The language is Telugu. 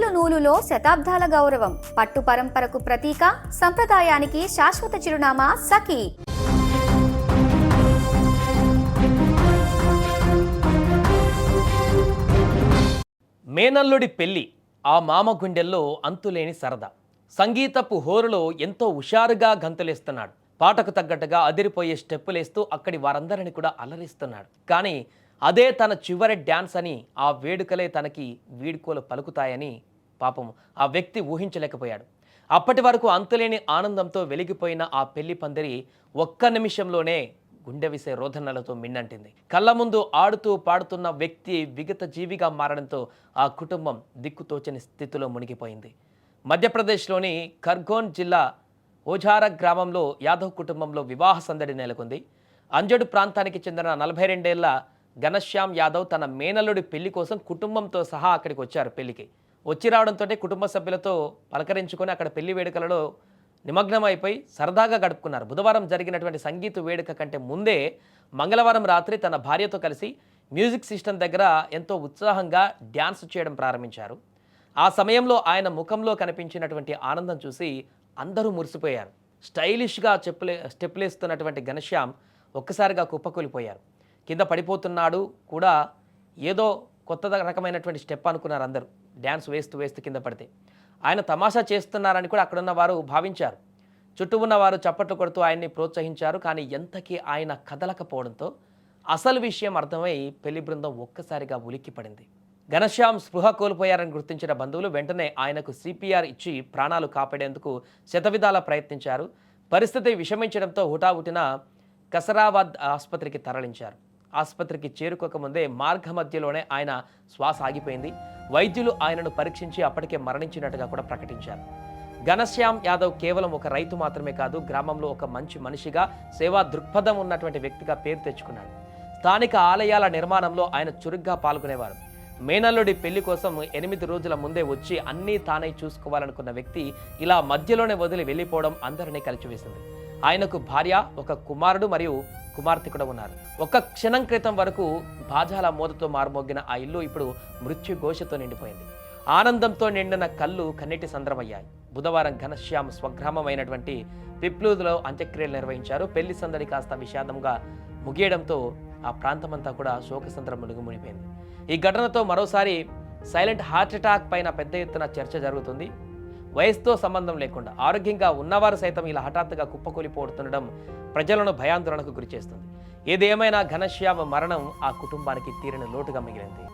నూలు నూలులో శతాబ్దాల గౌరవం. పట్టు పరంపరకు ప్రతీక సంప్రదాయానికి శాశ్వత చిరునామా సఖీ. మేనల్లుడి పెళ్ళి ఆ మామ గుండెల్లో అంతులేని సరదా. సంగీతపు హోరులో ఎంతో హుషారుగా గంతులేస్తున్నాడు. పాటకు తగ్గట్టుగా అదిరిపోయే స్టెప్పులేస్తూ అక్కడి వారందరిని కూడా అలరిస్తున్నాడు. కానీ అదే తన చివరి డ్యాన్స్ అని ఆ వేడుకలే తనకి వీడుకోలు పలుకుతాయని పాపం ఆ వ్యక్తి ఊహించలేకపోయాడు. అప్పటి వరకు అంతులేని ఆనందంతో వెలిగిపోయిన ఆ పెళ్ళి పందిరి ఒక్క నిమిషంలోనే గుండె విసే రోధనలతో మిన్నంటింది. కళ్ళ ముందు ఆడుతూ పాడుతున్న వ్యక్తి విగత జీవిగా మారడంతో ఆ కుటుంబం దిక్కుతోచని స్థితిలో మునిగిపోయింది. మధ్యప్రదేశ్లోని ఖర్గోన్ జిల్లా ఓజారా గ్రామంలో యాదవ్ కుటుంబంలో వివాహ సందడి నెలకొంది. అంజడు ప్రాంతానికి చెందిన నలభై రెండేళ్ళ ఘనశ్యామ్ యాదవ్ తన మేనల్లుడి పెళ్ళి కోసం కుటుంబంతో సహా అక్కడికి వచ్చారు పెళ్ళికి. వచ్చి రావడంతో కుటుంబ సభ్యులతో పలకరించుకొని అక్కడ పెళ్ళి వేడుకలలో నిమగ్నమైపోయి సరదాగా గడుపుకున్నారు. బుధవారం జరిగినటువంటి సంగీత వేడుక కంటే ముందే మంగళవారం రాత్రి తన భార్యతో కలిసి మ్యూజిక్ సిస్టమ్ దగ్గర ఎంతో ఉత్సాహంగా డ్యాన్స్ చేయడం ప్రారంభించారు. ఆ సమయంలో ఆయన ముఖంలో కనిపించినటువంటి ఆనందం చూసి అందరూ మురిసిపోయారు. స్టైలిష్గా చెప్పులే స్టెప్లేస్తున్నటువంటి ఘనశ్యామ్ ఒక్కసారిగా కుప్పకూలిపోయారు. కింద పడిపోతున్నాడు కూడా ఏదో కొత్త రకమైనటువంటి స్టెప్ అనుకున్నారు అందరూ. డ్యాన్స్ వేస్తూ వేస్తూ కింద పడితే. ఆయన తమాషా చేస్తున్నారని కూడా అక్కడున్న వారు భావించారు. చుట్టూ ఉన్న వారు చప్పట్లు కొడుతూ ఆయన్ని ప్రోత్సహించారు కానీ ఎంతకీ ఆయన కదలకపోవడంతో అసలు విషయం అర్థమై పెళ్ళి బృందం ఒక్కసారిగా ఉలిక్కిపడింది. ఘనశ్యామ్ స్పృహ కోల్పోయారని గుర్తించిన బంధువులు వెంటనే ఆయనకు సిపిఆర్ ఇచ్చి ప్రాణాలు కాపాడేందుకు శతవిధాల ప్రయత్నించారు. పరిస్థితి విషమించడంతో హుటాహుటిన కసరాబాద్ ఆసుపత్రికి తరలించారు. ఆసుపత్రికి చేరుకోకముందే మార్గ మధ్యలోనే ఆయన శ్వాస ఆగిపోయింది. వైద్యులు ఆయనను పరీక్షించి అప్పటికే మరణించినట్టుగా కూడా ప్రకటించారు. ఘనశ్యామ్ యాదవ్ కేవలం ఒక రైతు మాత్రమే కాదు గ్రామంలో ఒక మంచి మనిషిగా సేవా దృక్పథం ఉన్నటువంటి వ్యక్తిగా పేరు తెచ్చుకున్నాడు. స్థానిక ఆలయాల నిర్మాణంలో ఆయన చురుగ్గా పాల్గొనేవారు. మేనల్లుడి పెళ్ళి కోసం ఎనిమిది రోజుల ముందే వచ్చి అన్నీ తానై చూసుకోవాలనుకున్న వ్యక్తి ఇలా మధ్యలోనే వదిలి వెళ్ళిపోవడం అందరినీ కలిచివేసింది. ఆయనకు భార్య ఒక కుమారుడు మరియు కుమార్తె కూడా ఉన్నారు. ఒక క్షణం క్రితం వరకు బాజాల మోదతో మారుమోగిన ఆ ఇల్లు ఇప్పుడు మృత్యు ఘోషతో నిండిపోయింది. ఆనందంతో నిండిన కళ్ళు కన్నీటి సంద్రమయ్యాయి. బుధవారం ఘనశ్యామ్ స్వగ్రామమైనటువంటి పిప్లూదులో అంత్యక్రియలు నిర్వహించారు. పెళ్ళి సందడి కాస్త విషాదంగా ముగియడంతో ఆ ప్రాంతమంతా కూడా శోకసంద్రం మునిగి మునిపోయింది ఈ ఘటనతో మరోసారి సైలెంట్ హార్ట్ అటాక్ పైన పెద్ద ఎత్తున చర్చ జరుగుతుంది. వయసుతో సంబంధం లేకుండా ఆరోగ్యంగా ఉన్నవారు సైతం ఇలా హఠాత్తుగా కుప్పకూలిపోతుండడం ప్రజలను భయాందోళనకు గురిచేస్తుంది ఏదేమైనా ఘనశ్యామ మరణం ఆ కుటుంబానికి తీరని లోటుగా మిగిలింది.